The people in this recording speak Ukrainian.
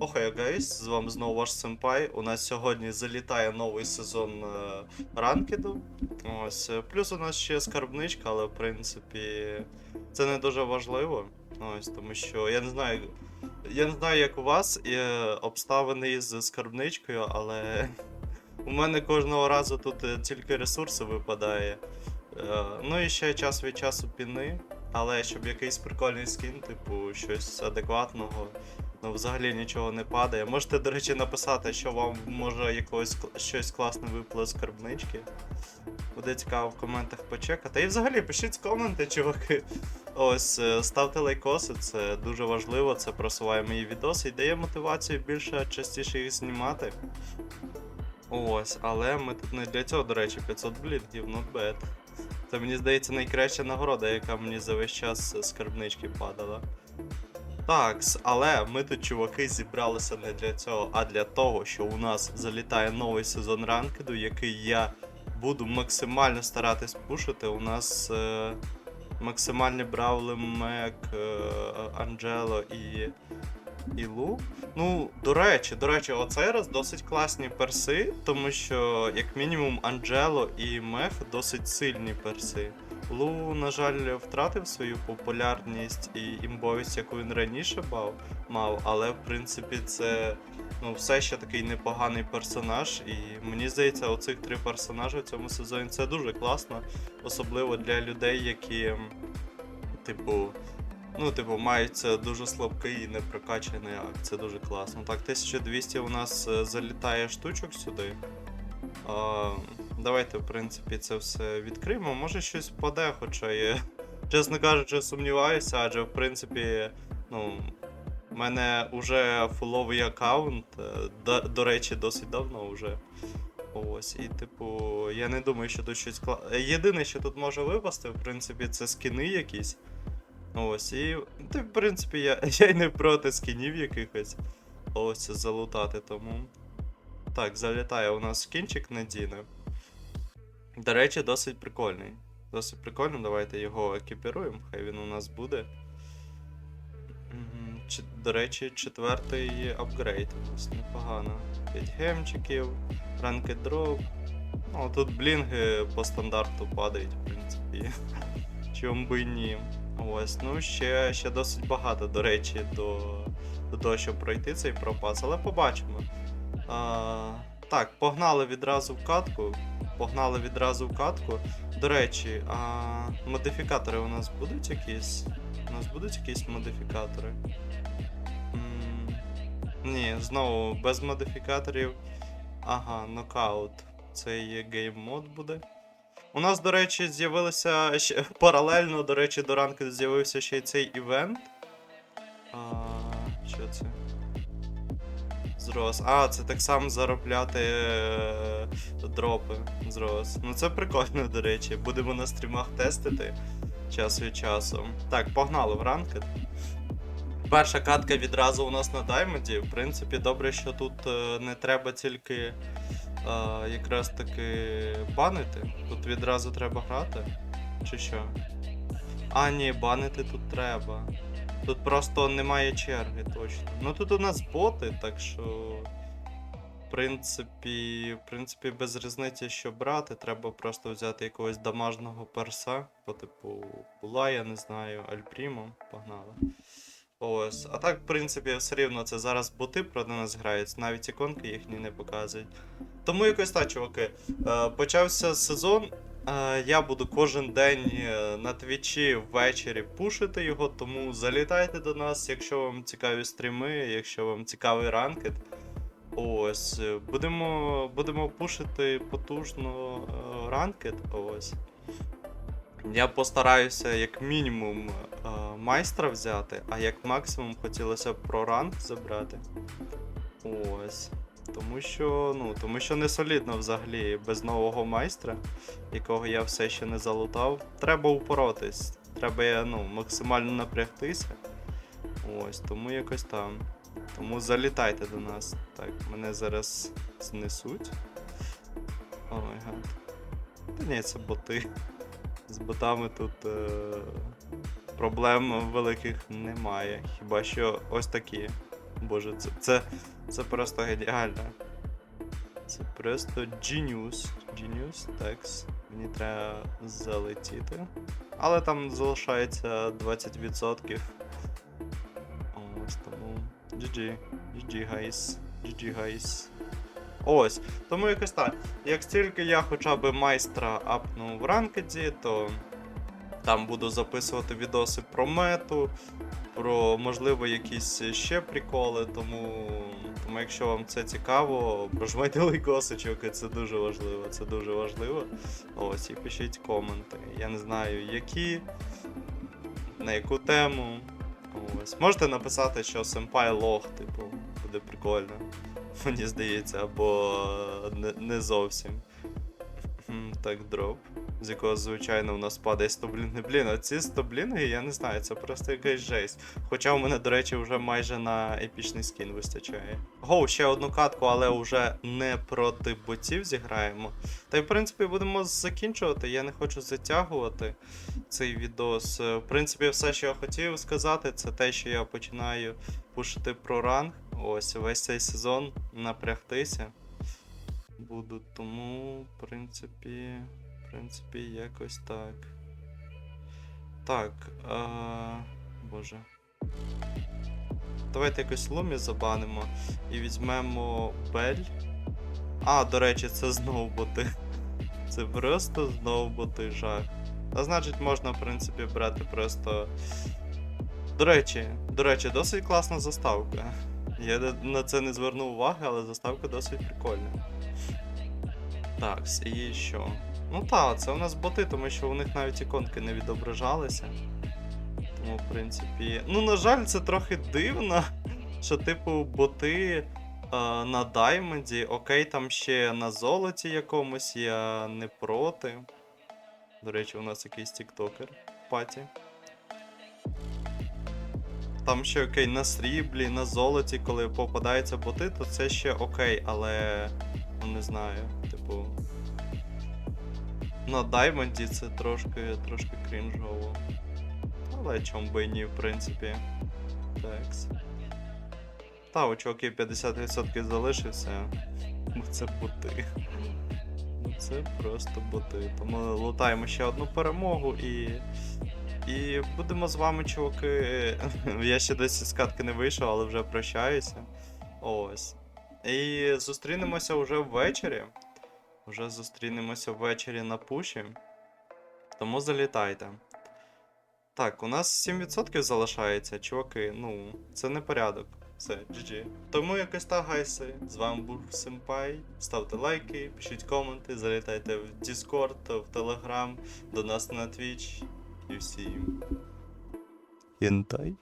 Охай, гайс, з вами знову ваш Сенпай. У нас сьогодні залітає новий сезон е, ранкеду. Ось. е, Плюс у нас ще скарбничка, але в принципі це не дуже важливо. Ось, тому що я не знаю. Я не знаю, як у вас е, обставини із скарбничкою, але у мене кожного разу тут тільки ресурси випадає. Ну і ще час від часу піни, але щоб якийсь прикольний скін, типу, щось адекватного. Ну, взагалі нічого не падає. Можете, до речі, написати, що вам може якогось щось класне випало з скарбнички. Буде цікаво в коментах почекати. І взагалі пишіть коменти, чуваки. Ось, е, ставте лайкоси, це дуже важливо, це просуває мої відоси і дає мотивацію більше частіше їх знімати. Ось, але ми тут не для цього, до речі, 500 блінгів, not bad. Це мені здається найкраща нагорода, яка мені за весь час скарбнички падала. Так, але ми тут, чуваки, зібралися не для цього, а для того, що у нас залітає новий сезон ранкеду, який я буду максимально старатись пушити. У нас е, максимальні бравли Мек, е, Анджело і, і Лу. Ну, до речі, до речі, оцей раз досить класні перси, тому що, як мінімум, Анджело і Мех досить сильні перси. Лу, на жаль, втратив свою популярність і імбовість, яку він раніше мав, мав, але в принципі це ну, все ще такий непоганий персонаж. І мені здається, оцих три персонажі в цьому сезоні це дуже класно, особливо для людей, які, типу, ну, типу, мають дуже слабкий і непрокачаний акт. Це дуже класно. Так, 1200 у нас е, залітає штучок сюди. А, давайте, в принципі, це все відкриємо. Може щось впаде, хоча я, чесно кажучи, сумніваюся, адже в принципі, ну. У мене вже фуловий аккаунт, е, до, до речі, досить давно вже. Ось, і типу, я не думаю, що тут щось кла... Єдине, що тут може випасти, в принципі, це скіни якісь. Ось, і та, в принципі, я, я й не проти скінів якихось. Ось залутати, тому. Так, залітає у нас скінчик Надіни. До речі, досить прикольний. Досить прикольно, давайте його екіпіруємо, хай він у нас буде. До речі, четвертий апгрейд нас непогано. 5 гемчиків, ранкед дроп. Ну, тут блінги по стандарту падають, в принципі. Чому би ні. Ось, ну ще, ще досить багато, до речі, до, до того, щоб пройти цей пропас, але побачимо. А, так, погнали відразу в катку. Погнали відразу в катку. До речі, а модифікатори у нас будуть якісь? У нас будуть якісь модифікатори? М, Ні, знову без модифікаторів. Ага, нокаут. Це є гейм-мод буде. У нас, до речі, з'явилося ще паралельно, до речі, до ранку з'явився ще й цей івент. А, що це? Зрос. А, це так само заробляти е, дропи. Зрос. Ну це прикольно, до речі. Будемо на стрімах тестити час від часу. Так, погнали в ранкет. Перша катка відразу у нас на даймонді. В принципі, добре, що тут е, не треба тільки е, якраз таки банити. Тут відразу треба грати. Чи що? А, ні, банити тут треба. Тут просто немає черги, точно. Ну тут у нас боти, так що. В принципі, в принципі, без різниці, що брати, треба просто взяти якогось дамажного перса, по типу була, я не знаю, Альпрімо, погнали. Ось. А так, в принципі, все рівно це зараз боти проти нас грають, навіть іконки їхні не показують. Тому якось так, чуваки. Е, почався сезон. Я буду кожен день е, на твічі ввечері пушити його, тому залітайте до нас, якщо вам цікаві стріми, якщо вам цікавий ранкет. Ось, е, будемо, будемо пушити потужно е, ранкет. Ось. Я постараюся як мінімум майстра взяти, а як максимум хотілося б про ранг забрати. Ось. Тому що, ну, тому що не солідно взагалі без нового майстра, якого я все ще не залутав. Треба упоротись. Треба ну, максимально напрягтися. Ось, тому якось там. Тому залітайте до нас. Так, мене зараз знесуть. Ой, гад. Та ні, це боти. З ботами тут е- проблем великих немає. Хіба що ось такі. Боже, це, це, це просто геніально. Це просто genius. Genius, такс. Мені треба залетіти. Але там залишається 20%. Ось тому. GG. GG, guys. GG, guys. Ось. Тому якось так. Як тільки я хоча б майстра апну в ранкеді, то там буду записувати відоси про мету, про можливо якісь ще приколи. Тому, тому якщо вам це цікаво, прожмайте лайкосичок, і це дуже важливо. Це дуже важливо. Ось, і пишіть коменти. Я не знаю, які, на яку тему. Ось. Можете написати, що Senpai лох, типу, буде прикольно. Мені здається, або не, не зовсім. Так, дроп. З якого, звичайно, у нас падає 100 блінги. Блін, а ці 100 блінги, я не знаю, це просто якась жесть. Хоча у мене, до речі, вже майже на епічний скін вистачає. Гоу, ще одну катку, але вже не проти ботів зіграємо. Та й в принципі будемо закінчувати. Я не хочу затягувати цей відос. В принципі, все, що я хотів сказати, це те, що я починаю пушити про ранг. Ось весь цей сезон напрягтися. Буду, тому, в принципі, в принципі, якось так. Так. А... Боже. Давайте якось лумі забанимо і візьмемо Бель. А, до речі, це знову боти. Це просто знову боти жах. А значить, можна, в принципі, брати просто. До речі, до речі, досить класна заставка. Я на- це не звернув уваги, але заставка досить прикольна. Так, і що? Ну так, це у нас боти, тому що у них навіть іконки не відображалися. Тому, в принципі. Ну, на жаль, це трохи дивно, що, типу, боти е, на Даймонді, окей, там ще на золоті якомусь, я не проти. До речі, у нас якийсь тіктокер в паті. Там ще окей, на сріблі, на золоті, коли попадаються боти, то це ще окей, але. Ну не знаю, типу. На Даймонді це трошки, трошки крінжово. Але чом би ні, в принципі. Такс. Та, у чуваків 50% залишився. Ну це боти. Ну це просто боти. Тому лутаємо ще одну перемогу і. І будемо з вами, чуваки. Я ще досі з катки не вийшов, але вже прощаюся. Ось. І зустрінемося вже ввечері. Вже зустрінемося ввечері на пуші. Тому залітайте. Так, у нас 7% залишається, чуваки. Ну, це не порядок. Все, GG. Тому якось так, гайси. З вами був Сенпай. Ставте лайки, пишіть коменти, залітайте в Discord, в Telegram, до нас на Twitch. І всім. Єнтай.